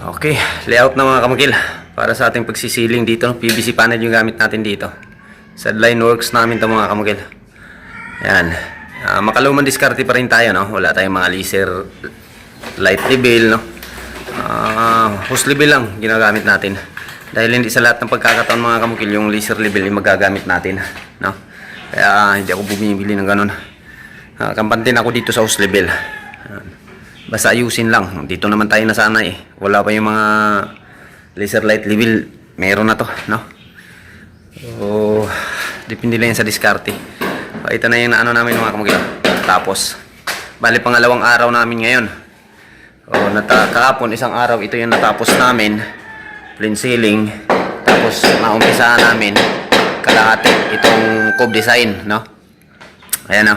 Okay, layout na mga kamukil para sa ating pagsisiling dito. PVC panel yung gamit natin dito. Sa line works namin to mga kamukil. Yan. Ah, makaluman diskarte pa rin tayo, no? Wala tayong mga laser light level, no? Ah, hose level lang ginagamit natin. Dahil hindi sa lahat ng pagkakataon mga kamukil yung laser level yung magagamit natin, no? Kaya hindi ako bumibili ng ganun. Ah, kampantin ako dito sa hose level. Yan. Basta ayusin lang. Dito naman tayo nasanay eh. Wala pa yung mga laser light level. Meron na to, no? So, depende lang yan sa diskarte. O, ito na yung ano namin mga kamugila. Tapos, bali pangalawang araw namin ngayon. O, nata kahapon isang araw ito yung natapos namin. Plain ceiling. Tapos, naumpisahan namin kalahati itong cove design, no? Ayan, no?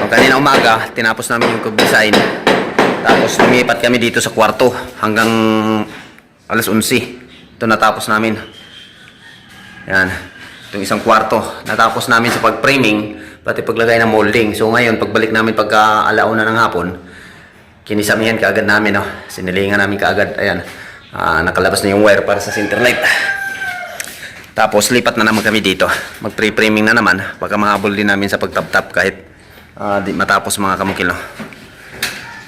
O, kanina umaga, tinapos namin yung cove design. Tapos lumipat kami dito sa kwarto hanggang alas 11. Ito natapos namin. Yan. Itong isang kwarto. Natapos namin sa pag-framing, pati paglagay ng molding. So ngayon, pagbalik namin pagka alauna ng hapon, kinisamihan kaagad namin, no? Sinilingan namin kaagad. Ayan. Ah, nakalabas na yung wire para sa center light. Tapos lipat na naman kami dito. Mag-pre-framing na naman. Baka mahabol din namin sa pagtap-tap kahit ah, di matapos mga kamukil, no?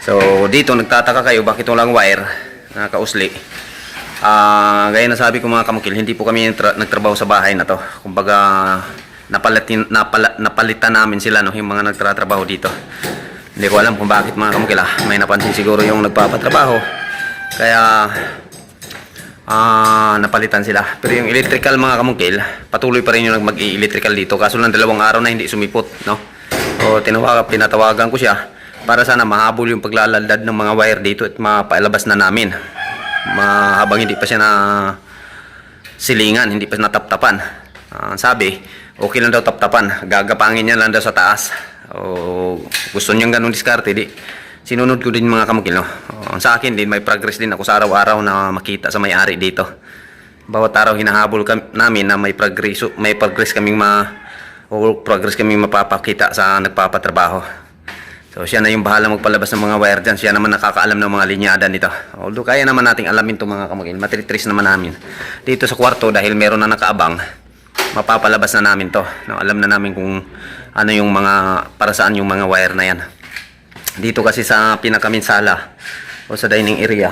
So, dito nagtataka kayo bakit walang wire na kausli. Ah, gaya na sabi ko mga kamukil, hindi po kami tra- nagtrabaho sa bahay na to. Kumbaga, napalitin, napala, napalitan namin sila, no, yung mga nagtatrabaho dito. Hindi ko alam kung bakit mga kamukil, ah. May napansin siguro yung nagpapatrabaho. Kaya, ah, napalitan sila. Pero yung electrical mga kamukil, patuloy pa rin yung mag-electrical dito. Kaso lang dalawang araw na hindi sumipot, no? O, tinawagan, pinatawagan ko siya para sana mahabol yung paglalandad ng mga wire dito at mapailabas na namin. Ma, habang hindi pa siya na silingan, hindi pa nataptapan. Ah, sabi, okay lang daw taptapan, gagapangin niya lang daw sa taas. O, gusto niyang ganun diskarte, di. Sinunod ko din mga kamukil, no? O, sa akin din, may progress din ako sa araw-araw na makita sa may-ari dito. Bawat araw hinahabol kam- namin na may progress, may progress kaming ma progress kaming mapapakita sa nagpapatrabaho. So siya na yung bahala magpalabas ng mga wire dyan. Siya naman nakakaalam ng mga linyada nito. Although kaya naman nating alamin itong mga kamukil. Matritrace naman namin. Dito sa kwarto dahil meron na nakaabang, mapapalabas na namin to. No, alam na namin kung ano yung mga, para saan yung mga wire na yan. Dito kasi sa pinakamin sala o sa dining area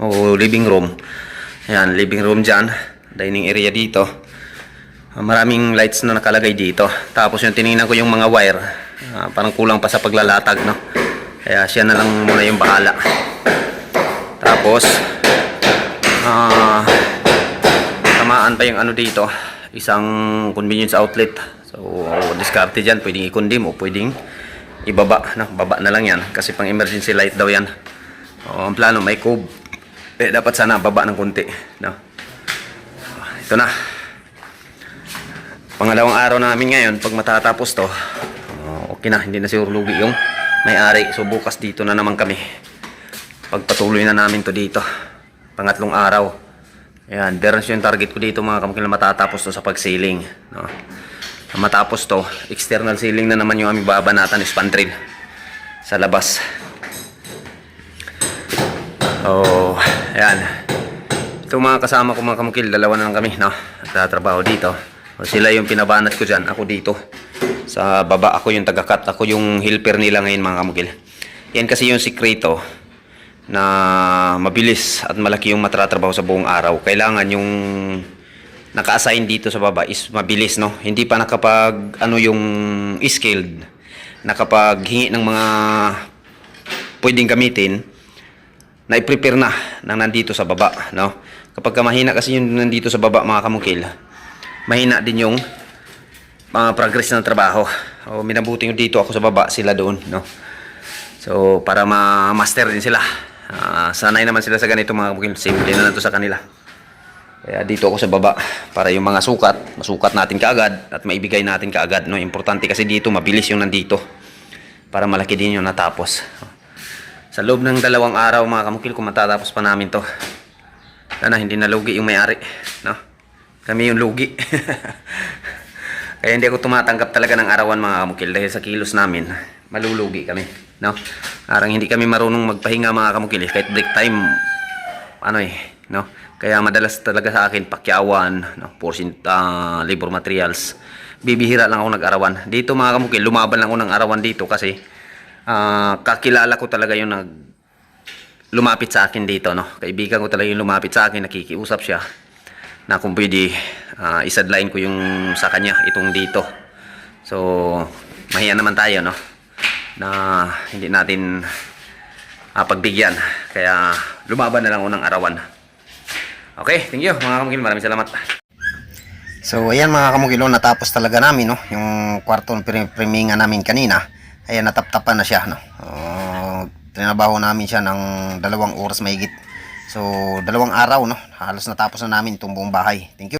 o living room. Ayan, living room dyan. Dining area dito. Maraming lights na nakalagay dito. Tapos yung tinignan ko yung mga wire, ah, parang kulang pa sa paglalatag, no? Kaya siya na lang muna yung bahala. Tapos, ah, tamaan pa yung ano dito, isang convenience outlet. So, diskarte dyan, pwedeng ikundim o pwedeng ibaba, no? Baba na lang yan, kasi pang emergency light daw yan. O, ang plano, may cove. Eh, dapat sana baba ng konti, no? Ito na. Pangalawang araw namin ngayon, pag matatapos to, uh, okay na, hindi na siguro lugi yung may-ari. So bukas dito na naman kami. Pagpatuloy na namin to dito. Pangatlong araw. Ayan, there's yung target ko dito mga kamukil na matatapos to sa pag-sealing. No? Matapos to, external ceiling na naman yung aming babanatan, spandrel. Sa labas. Oh, ayan. Ito mga kasama ko mga kamukil, dalawa na lang kami, no? Nagtatrabaho dito. O, sila yung pinabanat ko dyan, ako dito. Sa baba, ako yung tagakat, ako yung helper nila ngayon mga kamukil. Yan kasi yung sikreto na mabilis at malaki yung matratrabaho sa buong araw. Kailangan yung naka-assign dito sa baba is mabilis, no? Hindi pa nakapag, ano yung skilled, nakapaghingi ng mga pwedeng gamitin, na i-prepare na nang nandito sa baba, no? Kapag ka mahina kasi yung nandito sa baba, mga kamukil, mahina din yung mga progress ng trabaho. O minabuti yung dito ako sa baba, sila doon, no? So, para ma-master din sila. Ah, sanay naman sila sa ganito mga kamukil. Simple na lang to sa kanila. Kaya dito ako sa baba para yung mga sukat, masukat natin kaagad at maibigay natin kaagad, no? Importante kasi dito mabilis yung nandito para malaki din yung natapos. Sa loob ng dalawang araw mga kamukil, kung matatapos pa namin to. Sana hindi nalugi yung may-ari. No? Kami yung lugi. Kaya hindi ako tumatanggap talaga ng arawan mga kamukil dahil sa kilos namin, malulugi kami. No? Arang hindi kami marunong magpahinga mga kamukil. Kahit break time, ano eh, no? Kaya madalas talaga sa akin pakyawan, no? Portion ah, labor materials. Bibihira lang ako nag-arawan. Dito mga kamukil, lumaban lang ako ng arawan dito kasi ah, kakilala ko talaga yung nag lumapit sa akin dito, no? Kaibigan ko talaga yung lumapit sa akin, nakikiusap siya na kung pwede ah, isadline ko yung sa kanya, itong dito. So, mahiya naman tayo, no? Na hindi natin ah, pagbigyan. Kaya lumaban na lang unang arawan. Okay, thank you mga kamukil. Maraming salamat. So, ayan mga kamukilo, natapos talaga namin, no? Yung kwartong priminga namin kanina. Ayan, nataptapan na siya, no? Uh, trinabaho namin siya ng dalawang oras mahigit. So, dalawang araw, no? Halos natapos na namin itong buong bahay. Thank you.